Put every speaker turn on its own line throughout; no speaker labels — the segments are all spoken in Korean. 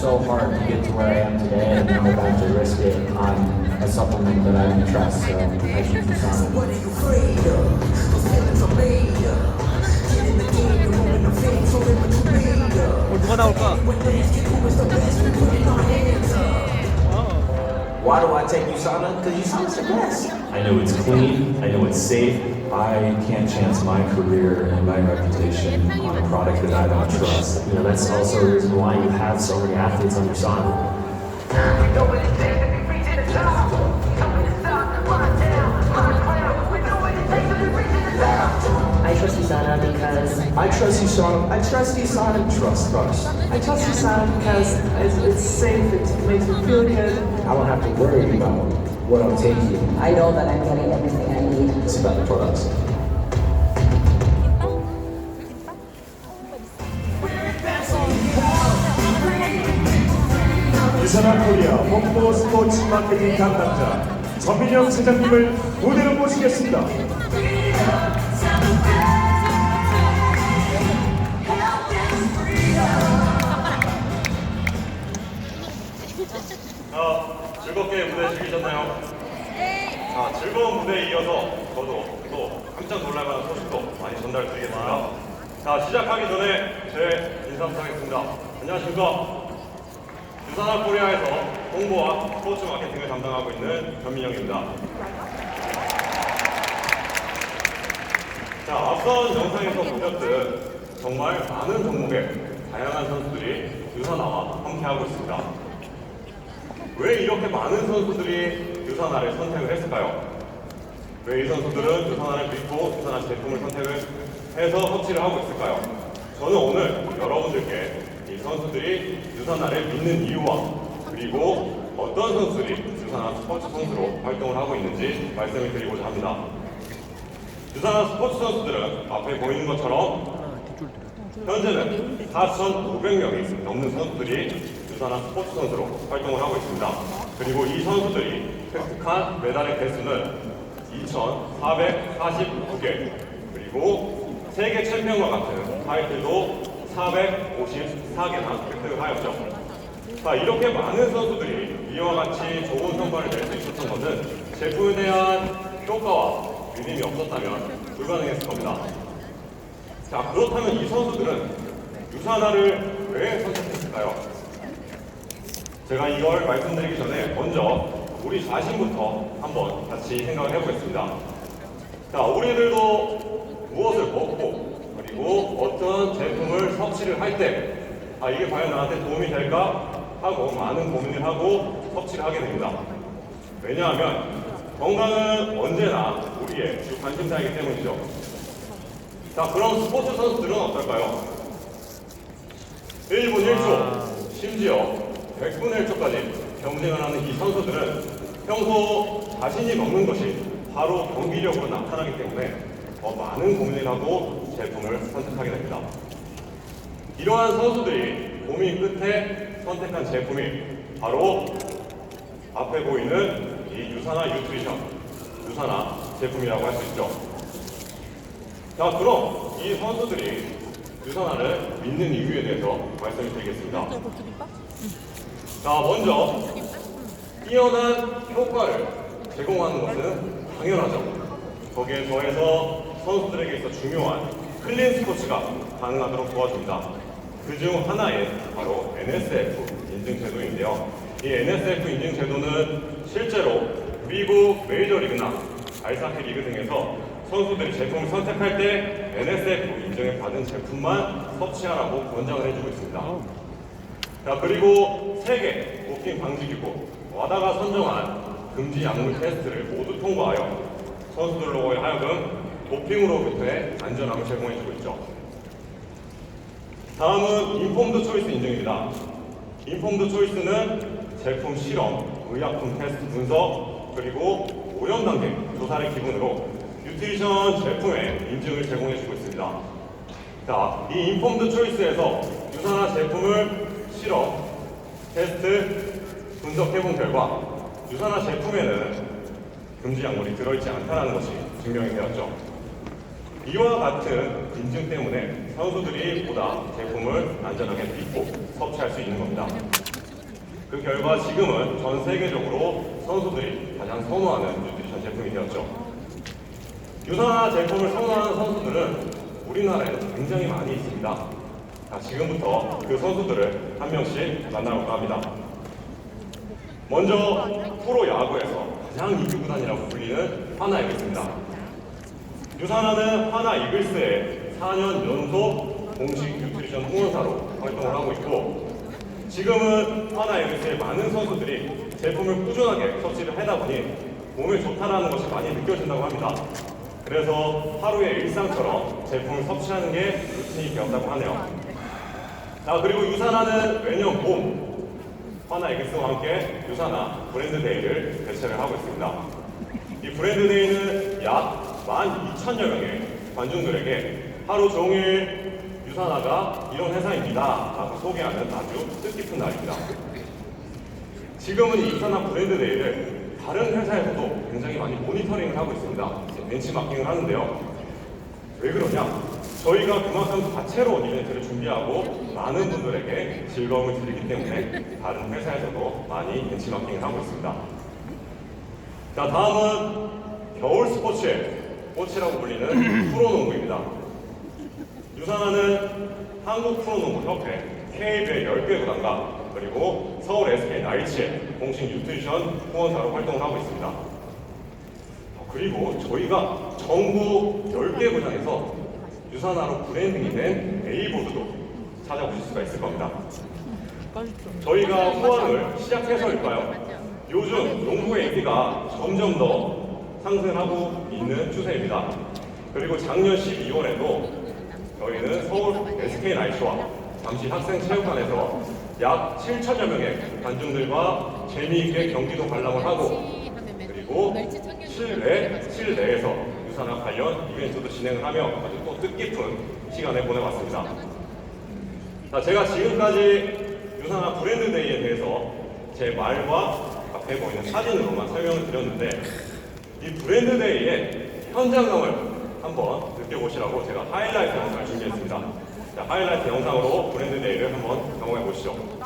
so hard to get to where I am today, and I'm about to risk it on a supplement that I don't trust, so I should.
What are you afraid of?
Why do I take USANA? Because USANA's the best.
I know it's clean, I know it's safe, I can't chance my career and my reputation on a product that I don't trust.
You know, that's also the reason why you have so many athletes on your side.
We know what it takes to be reaching the top. Tell me to stop, run down, run clown. We know what it takes to be reaching the top.
I trust Usana because
I trust USANA. I trust USANA. Trust trust.
I trust you, Usana because it's, it's safe, it makes me feel good.
I don't have to worry about what I'm taking.
I know that I'm getting everything
The products.
유산한 코리아 홍보 스포츠 마케팅 담당자 전민영 사장님을 무대로 모시겠습니다.
하고 있습니다. 왜 이렇게 많은 선수들이 유산화를 선택을 했을까요? 왜 이 선수들은 유산화를 믿고 유산화 제품을 선택을 해서 섭취를 하고 있을까요? 저는 오늘 여러분들께 이 선수들이 유산화를 믿는 이유와 그리고 어떤 선수들이 유산화 스포츠 선수로 활동을 하고 있는지 말씀을 드리고자 합니다. 유산화 스포츠 선수들은 앞에 보이는 것처럼 현재는 4,500명이 넘는 선수들이 유산화 스포츠 선수로 활동을 하고 있습니다. 그리고 이 선수들이 획득한 메달의 개수는 2,449개, 그리고 세계 챔피언과 같은 타이틀도 454개나 획득을 하였죠. 자, 이렇게 많은 선수들이 이와 같이 좋은 성과를 낼 수 있었던 것은 제품에 대한 효과와 믿음이 없었다면 불가능했을 겁니다. 자, 그렇다면 이 선수들은 유산화를 왜 선택했을까요? 제가 이걸 말씀드리기 전에 먼저 우리 자신부터 한번 같이 생각을 해보겠습니다. 자, 우리들도 무엇을 먹고 그리고 어떤 제품을 섭취를 할 때, 아, 이게 과연 나한테 도움이 될까? 하고 많은 고민을 하고 섭취를 하게 됩니다. 왜냐하면 건강은 언제나 우리의 주 관심사이기 때문이죠. 자, 그럼 스포츠 선수들은 어떨까요? 1분 1초, 심지어 100분의 1초까지 경쟁을 하는 이 선수들은 평소 자신이 먹는 것이 바로 경기력으로 나타나기 때문에 더 많은 고민을 하고 제품을 선택하게 됩니다. 이러한 선수들이 고민 끝에 선택한 제품이 바로 앞에 보이는 이 유산화 유트리션, 유산화 제품이라고 할 수 있죠. 자, 그럼 이 선수들이 유산화를 믿는 이유에 대해서 말씀을 드리겠습니다. 자, 먼저 뛰어난 효과를 제공하는 것은 당연하죠. 거기에 더해서 선수들에게 있어 중요한 클린 스포츠가 가능하도록 도와줍니다. 그중 하나인 바로 NSF 인증 제도인데요. 이 NSF 인증 제도는 실제로 미국 메이저리그나 아이스하키 리그 등에서 선수들이 제품을 선택할 때 NSF 인증을 받은 제품만 섭취하라고 권장을 해주고 있습니다. 자, 그리고 세계 도핑 방지기구 와다가 선정한 금지 약물 테스트를 모두 통과하여 선수들로 하여금 도핑으로부터의 안전함을 제공해주고 있죠. 다음은 인폼드 초이스 인증입니다. 인폼드 초이스는 제품 실험, 의약품 테스트 분석, 그리고 오염 단계 조사를 기본으로 뉴트리션 제품의 인증을 제공해주고 있습니다. 자, 이 인폼드 초이스에서 유산화 제품을 실험, 테스트, 분석 해본 결과 유산화 제품에는 금지 약물이 들어있지 않다는 것이 증명이 되었죠. 이와 같은 인증 때문에 선수들이 보다 제품을 안전하게 믿고 섭취할 수 있는 겁니다. 그 결과 지금은 전 세계적으로 선수들이 가장 선호하는 뉴트리션 제품이 되었죠. 유산화 제품을 선호하는 선수들은 우리나라에도 굉장히 많이 있습니다. 자, 지금부터 그 선수들을 한 명씩 만나볼까 합니다. 먼저 프로 야구에서 가장 이규 구단이라고 불리는 하나 이글스입니다. 유산하는 하나 이글스의 4년 연속 공식 뉴트리션 후원사로 활동을 하고 있고 지금은 하나 이글스의 많은 선수들이 제품을 꾸준하게 섭취를 하다 보니 몸에 좋다라는 것이 많이 느껴진다고 합니다. 그래서 하루의 일상처럼 제품을 섭취하는 게 루틴이 되었다고 하네요. 자 그리고 유산하는 매년 봄 하나 에기스와 함께 유산화 브랜드 데이를 개최를 하고 있습니다. 이 브랜드 데이는 약 12,000여 명의 관중들에게 하루 종일 유산화가 이런 회사입니다. 라고 소개하는 아주 뜻깊은 날입니다. 지금은 이 유산화 브랜드 데이를 다른 회사에서도 굉장히 많이 모니터링을 하고 있습니다. 벤치마킹을 하는데요. 왜 그러냐? 저희가 그만큼 다채로운 이벤트를 준비하고 많은 분들에게 즐거움을 드리기 때문에 다른 회사에서도 많이 벤치마킹을 하고 있습니다. 자, 다음은 겨울 스포츠의 꽃이라고 불리는 프로농구입니다. 유산하는 한국 프로농구협회 K배 10개 구단과 그리고 서울 SK 나이츠의 공식 뉴트리션 후원사로 활동을 하고 있습니다. 어, 그리고 저희가 전국 10개 구장에서 유산화로 브랜딩이 된 A보드도 찾아보실 수가 있을 겁니다. 저희가 후원을 시작해서일까요? 요즘 농구의 인기가 점점 더 상승하고 있는 추세입니다. 그리고 작년 12월에도 저희는 서울 SK 나이츠와 잠시 학생 체육관에서 약 7천여 명의 관중들과 재미있게 경기도 관람을 하고 그리고 실내, 실내에서 유산화 관련 이벤트도 진행을 하며 아주 또 뜻깊은 시간을 보내봤습니다. 자, 제가 지금까지 유산화 브랜드 데이에 대해서 제 말과 앞에 보이는 사진으로만 설명을 드렸는데 이 브랜드 데이의 현장감을 한번 느껴보시라고 제가 하이라이트 영상을 준비했습니다. 자, 하이라이트 영상으로 브랜드 데이를 한번 경험해 보시죠.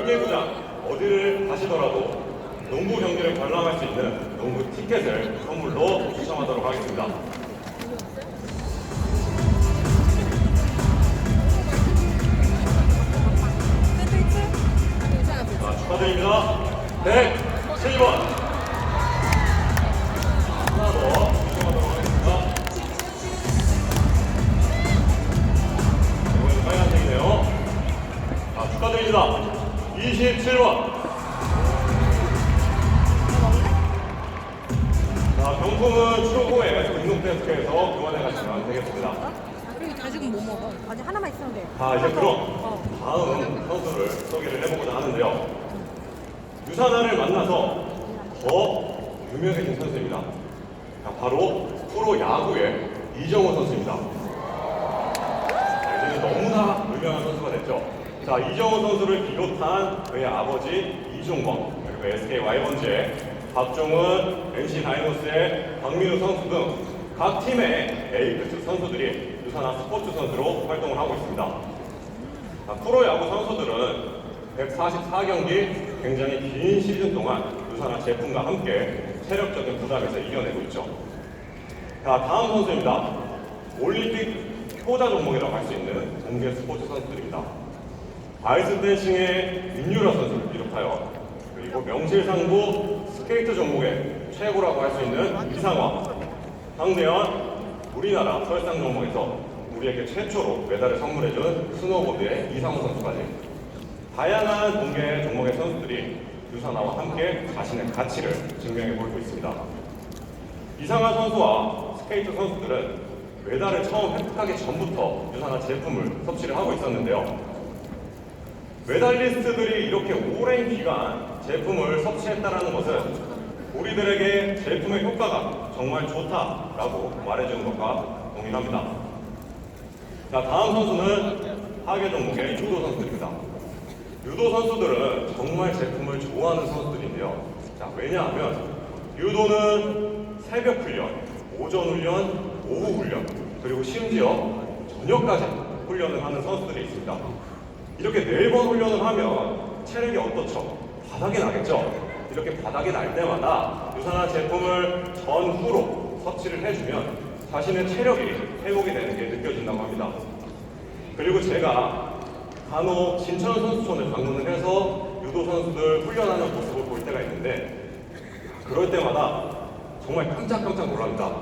전국 10개 구장 어디를 가시더라도 농구 경기를 관람할 수 있는 농구 티켓을 선물로 추첨하도록 하겠습니다. 자, 축하드립니다. 107번. 하나 더 추첨하도록 하겠습니다. 이번엔 빨간색이네요. 자, 축하드립니다. 27번. 자, 경품은 추후에 등록데스크에서 교환해 가시면 되겠습니다.
그리고 다 지금 뭐 먹어? 아직 하나만 있으면 돼.
자, 이제 그럼 다음 선수를 소개를 해보고자 하는데요. 유산화를 만나서 더 유명해진 선수입니다. 자, 바로 프로 야구의 이정호 선수입니다. 자, 이제는 너무나. 자, 이정호 선수를 비롯한 그의 아버지 이종범, 그리고 SK 와이번즈의 박종훈, NC 다이노스의 박민우 선수 등 각 팀의 에이프트 선수들이 유산화 스포츠 선수로 활동을 하고 있습니다. 자, 프로야구 선수들은 144경기 굉장히 긴 시즌 동안 유산화 제품과 함께 체력적인 부담에서 이겨내고 있죠. 자, 다음 선수입니다. 올림픽 효자 종목이라고 할 수 있는 동계 스포츠 선수들입니다. 아이스 댄싱의 윤유라 선수를 비롯하여 그리고 명실상부 스케이트 종목의 최고라고 할 수 있는 이상화, 황대현, 우리나라 설상 종목에서 우리에게 최초로 메달을 선물해준 스노보드의 이상호 선수까지 다양한 동계 종목의 선수들이 유산화와 함께 자신의 가치를 증명해 보이고 있습니다. 이상화 선수와 스케이트 선수들은 메달을 처음 획득하기 전부터 유산화 제품을 섭취를 하고 있었는데요. 메달리스트들이 이렇게 오랜 기간 제품을 섭취했다는 것은 우리들에게 제품의 효과가 정말 좋다라고 말해주는 것과 동일합니다. 자, 다음 선수는 하계 종목의 유도 선수들입니다. 유도 선수들은 정말 제품을 좋아하는 선수들인데요. 자, 왜냐하면 유도는 새벽 훈련, 오전 훈련, 오후 훈련, 그리고 심지어 저녁까지 훈련을 하는 선수들이 있습니다. 이렇게 네번 훈련을 하면 체력이 어떻죠? 바닥이 나겠죠? 이렇게 바닥이 날 때마다 유산화 제품을 전후로 섭취를 해주면 자신의 체력이 회복이 되는 게 느껴진다고 합니다. 그리고 제가 간혹 진천 선수촌을 방문을 해서 유도 선수들 훈련하는 모습을 볼 때가 있는데 그럴 때마다 정말 깜짝깜짝 놀랍니다.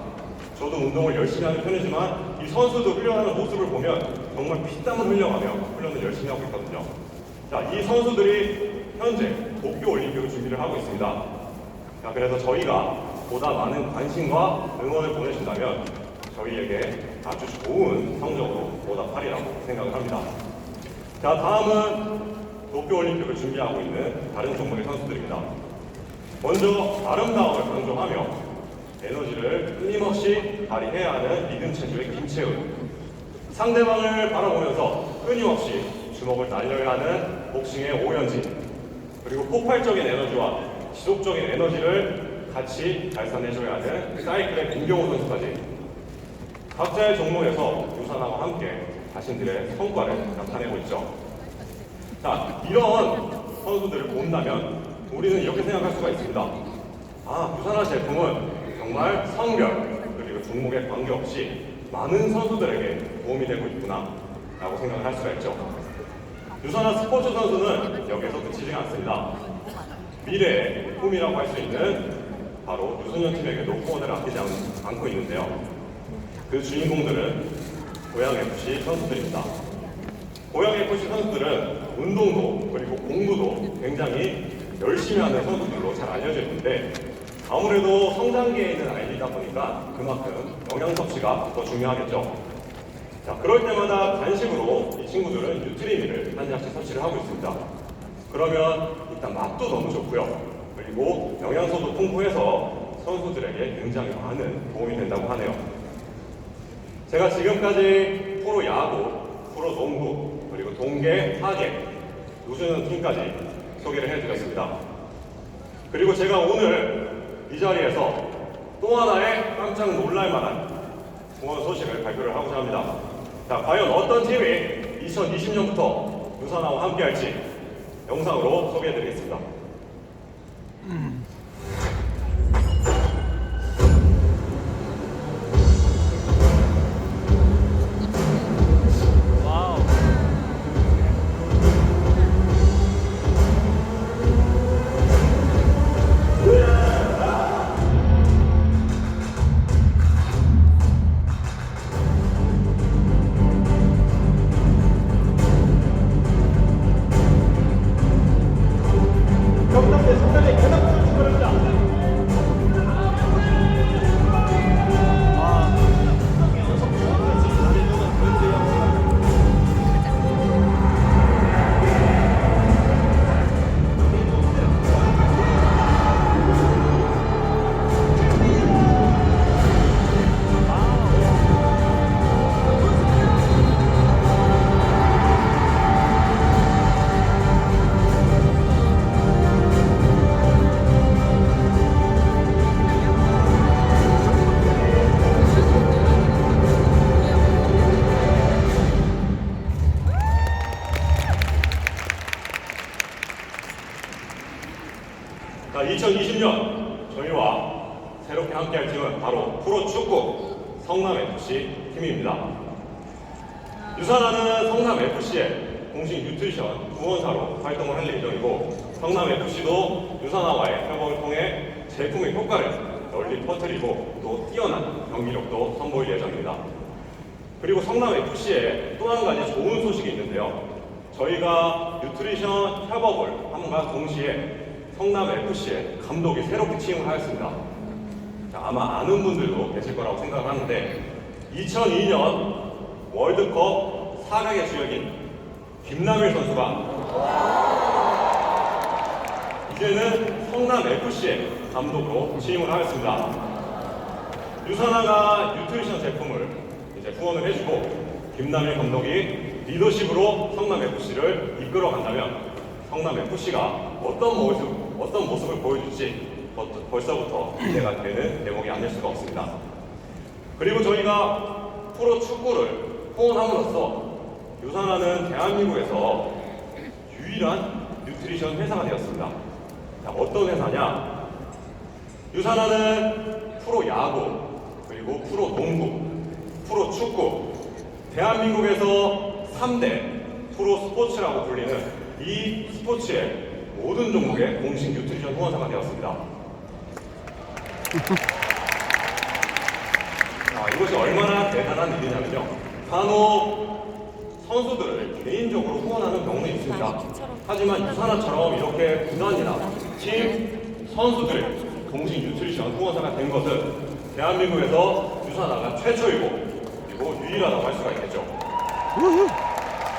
저도 운동을 열심히 하는 편이지만 이 선수들 훈련하는 모습을 보면 정말 피땀을 흘려가며 훈련을 열심히 하고 있거든요. 자, 이 선수들이 현재 도쿄 올림픽을 준비를 하고 있습니다. 자, 그래서 저희가 보다 많은 관심과 응원을 보내준다면 저희에게 아주 좋은 성적으로 보답하리라고 생각을 합니다. 자, 다음은 도쿄 올림픽을 준비하고 있는 다른 종목의 선수들입니다. 먼저 아름다움을 강조하며 에너지를 끊임없이 발휘해야 하는 리듬 체조의 김채훈. 상대방을 바라보면서 끊임없이 주먹을 날려야 하는 복싱의 오현진. 그리고 폭발적인 에너지와 지속적인 에너지를 같이 발산해줘야 하는 사이클의 김경호 선수까지. 각자의 종목에서 유산화와 함께 자신들의 성과를 나타내고 있죠. 자, 이런 선수들을 본다면 우리는 이렇게 생각할 수가 있습니다. 아, 유산화 제품은 정말 성별 그리고 종목에 관계없이 많은 선수들에게 도움이 되고 있구나 라고 생각을 할 수가 있죠. 유산화 스포츠 선수는 여기서 그치지 않습니다. 미래의 꿈이라고 할 수 있는 바로 유소년 팀에게도 후원을 아끼지 않- 않고 있는데요. 그 주인공들은 고양 FC 선수들입니다. 고양 FC 선수들은 운동도 그리고 공부도 굉장히 열심히 하는 선수들로 잘 알려져 있는데 아무래도 성장기에 있는 아이들이다 보니까 그만큼 영양 섭취가 더 중요하겠죠. 자, 그럴 때마다 간식으로 이 친구들은 뉴트리미를 한 잔씩 섭취를 하고 있습니다. 그러면 일단 맛도 너무 좋고요. 그리고 영양소도 풍부해서 선수들에게 굉장히 많은 도움이 된다고 하네요. 제가 지금까지 프로 야구, 프로 농구, 그리고 동계, 하계, 우주는 팀까지 소개를 해드렸습니다. 그리고 제가 오늘 이 자리에서 또 하나의 깜짝 놀랄 만한 후원 소식을 발표를 하고자 합니다. 자, 과연 어떤 팀이 2020년부터 유산화와 함께 할지 영상으로 소개해드리겠습니다.
경
유산하는 성남FC의 공식 뉴트리션 후원사로 활동을 할 예정이고 성남FC도 유산화와의 협업을 통해 제품의 효과를 널리 퍼뜨리고 또 뛰어난 경기력도 선보일 예정입니다. 그리고 성남FC에 또 한 가지 좋은 소식이 있는데요. 저희가 뉴트리션 협업을 함과 동시에 성남FC에 감독이 새롭게 취임을 하였습니다. 자, 아마 아는 분들도 계실 거라고 생각하는데 2002년 월드컵 4강의 주역인 김남일 선수가 이제는 성남FC의 감독으로 취임을 하였습니다. 유산화가 뉴트리션 제품을 이제 후원을 해주고 김남일 감독이 리더십으로 성남FC를 이끌어 간다면 성남FC가 어떤 모습, 어떤 모습을 보여줄지 벌- 벌써부터 기대가 되는 대목이 아닐 수가 없습니다. 그리고 저희가 프로 축구를 후원함으로써 유산화는 대한민국에서 유일한 뉴트리션 회사가 되었습니다. 자, 어떤 회사냐? 유산화는 프로 야구, 그리고 프로 농구, 프로 축구, 대한민국에서 3대 프로 스포츠라고 불리는 이 스포츠의 모든 종목의 공식 뉴트리션 후원사가 되었습니다. 아, 이것이 얼마나 대단한 일이냐면요. 간혹 선수들을 개인적으로 후원하는 경우는 있습니다. 하지만 유산화처럼 이렇게 구단이나 팀, 선수들의 공식 뉴트리션 후원사가 된 것은 대한민국에서 유산화가 최초이고 그리고 유일하다고 할 수가 있겠죠.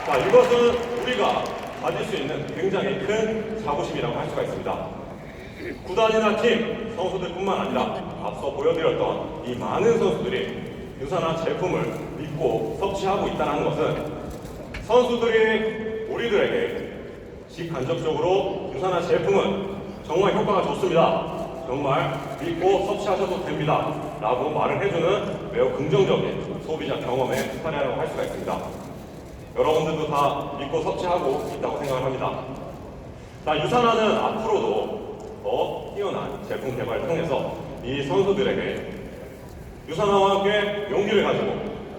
자, 이것은 우리가 가질 수 있는 굉장히 큰 자부심이라고 할 수가 있습니다. 구단이나 팀, 선수들뿐만 아니라 앞서 보여드렸던 이 많은 선수들이 유산화 제품을 믿고 섭취하고 있다는 것은 선수들이 우리들에게 직간접적으로 유산화 제품은 정말 효과가 좋습니다. 정말 믿고 섭취하셔도 됩니다. 라고 말을 해주는 매우 긍정적인 소비자 경험의 사례라고 할 수가 있습니다. 여러분들도 다 믿고 섭취하고 있다고 생각을 합니다. 자, 유산화는 앞으로도 더 뛰어난 제품 개발을 통해서 이 선수들에게 유산화와 함께 용기를 가지고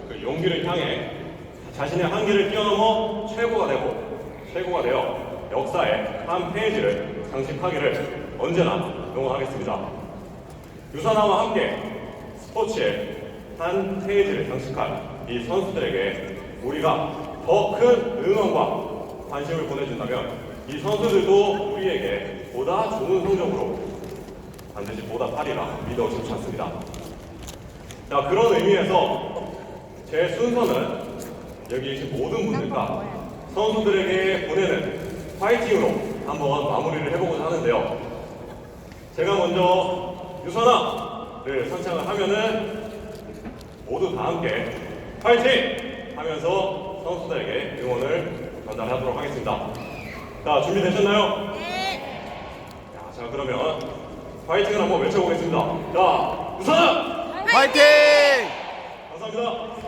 그 용기를 향해 자신의 한계를 뛰어넘어 최고가 되고 최고가 되어 역사의 한 페이지를 장식하기를 언제나 응원하겠습니다. 유산화와 함께 스포츠의 한 페이지를 장식한 이 선수들에게 우리가 더 큰 응원과 관심을 보내준다면 이 선수들도 우리에게 보다 좋은 성적으로 반드시 보답하리라 믿어 의심치 않습니다. 자, 그런 의미에서 제 순서는 여기 계신 모든 분들과 선수들에게 보내는 파이팅으로 한번 마무리를 해보고자 하는데요. 제가 먼저 유선아를 선창을 하면은 모두 다 함께 파이팅! 하면서 선수들에게 응원을 전달하도록 하겠습니다. 자, 준비되셨나요? 네! 자, 그러면 파이팅을 한번 외쳐보겠습니다. 자, 유선아!
화이팅!
감사합니다.